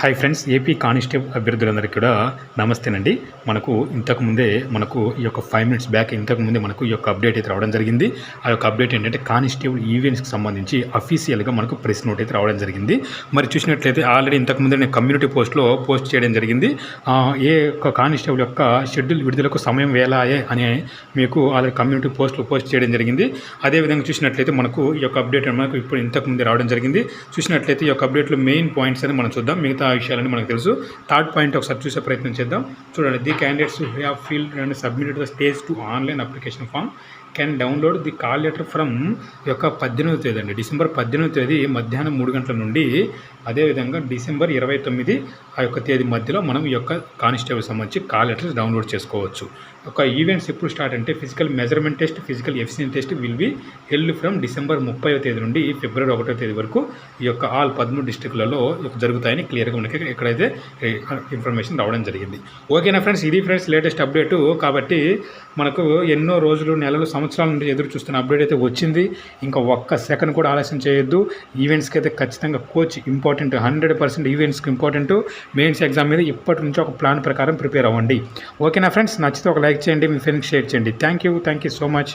Hi friends AP constable అభ్యర్థులందరికీ కూడా నమస్తేనండి. మనకు ఇంతకుముందే మనకు ఈ యొక్క ఫైవ్ మినిట్స్ బ్యాక్ ఇంతకుముందే మనకు ఈ యొక్క అప్డేట్ అయితే రావడం జరిగింది. ఆ యొక్క అప్డేట్ ఏంటంటే కానిస్టేబుల్ ఈవెంట్స్కి సంబంధించి అఫీషియల్గా మనకు ప్రెస్ నోట్ అయితే రావడం జరిగింది. మరి చూసినట్లయితే ఆల్రెడీ ఇంతకుముందే నేను కమ్యూనిటీ పోస్ట్లో పోస్ట్ చేయడం జరిగింది. ఏ యొక్క కానిస్టేబుల్ యొక్క షెడ్యూల్ విడుదలకు సమయం వేలాయే అని మీకు ఆల్రెడీ కమ్యూనిటీ పోస్ట్లో పోస్ట్ చేయడం జరిగింది. అదేవిధంగా చూసినట్లయితే మనకు ఈ యొక్క అప్డేట్ మనకు ఇప్పుడు ఇంతకుముందే రావడం జరిగింది. చూసినట్లయితే ఈ యొక్క అప్డేట్లో మెయిన్ పాయింట్స్ అని మనం చూద్దాం. మిగతా విషయాలని మనకు తెలుసు. థర్డ్ పాయింట్ ఒకసారి చూసే ప్రయత్నం చేద్దాం. చూడండి the candidates who have filled and submitted the stage to online application form. Can download the call letter from యొక్క పద్దెనిమిది తేదీ అండి. డిసెంబర్ పద్దెనిమిది తేదీ మధ్యాహ్నం మూడు గంటల నుండి అదేవిధంగా డిసెంబర్ ఇరవై తొమ్మిది ఆ యొక్క తేదీ మధ్యలో మనం ఈ యొక్క కానిస్టేబుల్ సంబంధించి కాల్ లెటర్స్ డౌన్లోడ్ చేసుకోవచ్చు. ఒక ఈవెంట్స్ ఎప్పుడు స్టార్ట్ అంటే physical measurement test physical efficiency test will be held from December ముప్పై తేదీ నుండి ఫిబ్రవరి ఒకటో తేదీ వరకు ఈ యొక్క ఆల్ పదమూడు డిస్టిక్లలో జరుగుతాయని క్లియర్గా మనకి ఇక్కడైతే ఇన్ఫర్మేషన్ రావడం జరిగింది. ఓకేనా ఫ్రెండ్స్? ఇది ఫ్రెండ్స్ లేటెస్ట్ అప్డేటు. కాబట్టి మనకు ఎన్నో రోజులు నెలలు సంవత్సరాల నుండి ఎదురు చూస్తున్న అప్డేట్ అయితే వచ్చింది. ఇంకా ఒక్క సెకండ్ కూడా ఆలస్యం చేయొద్దు. ఈవెంట్స్కి అయితే ఖచ్చితంగా కోచ్ ఇంపార్టెంట్ హండ్రెడ్ పర్సెంట్ ఈవెంట్స్కి ఇంపార్టెంట్. మెయిన్స్ ఎగ్జామ్ మీద ఇప్పటి నుంచి ఒక ప్లాన్ ప్రకారం ప్రిపేర్ అవ్వండి. ఓకేనా ఫ్రెండ్స్? నచ్చితే ఒక లైక్ చేయండి మీ ఫ్రెండ్స్ షేర్ చేయండి. Thank you thank you so much.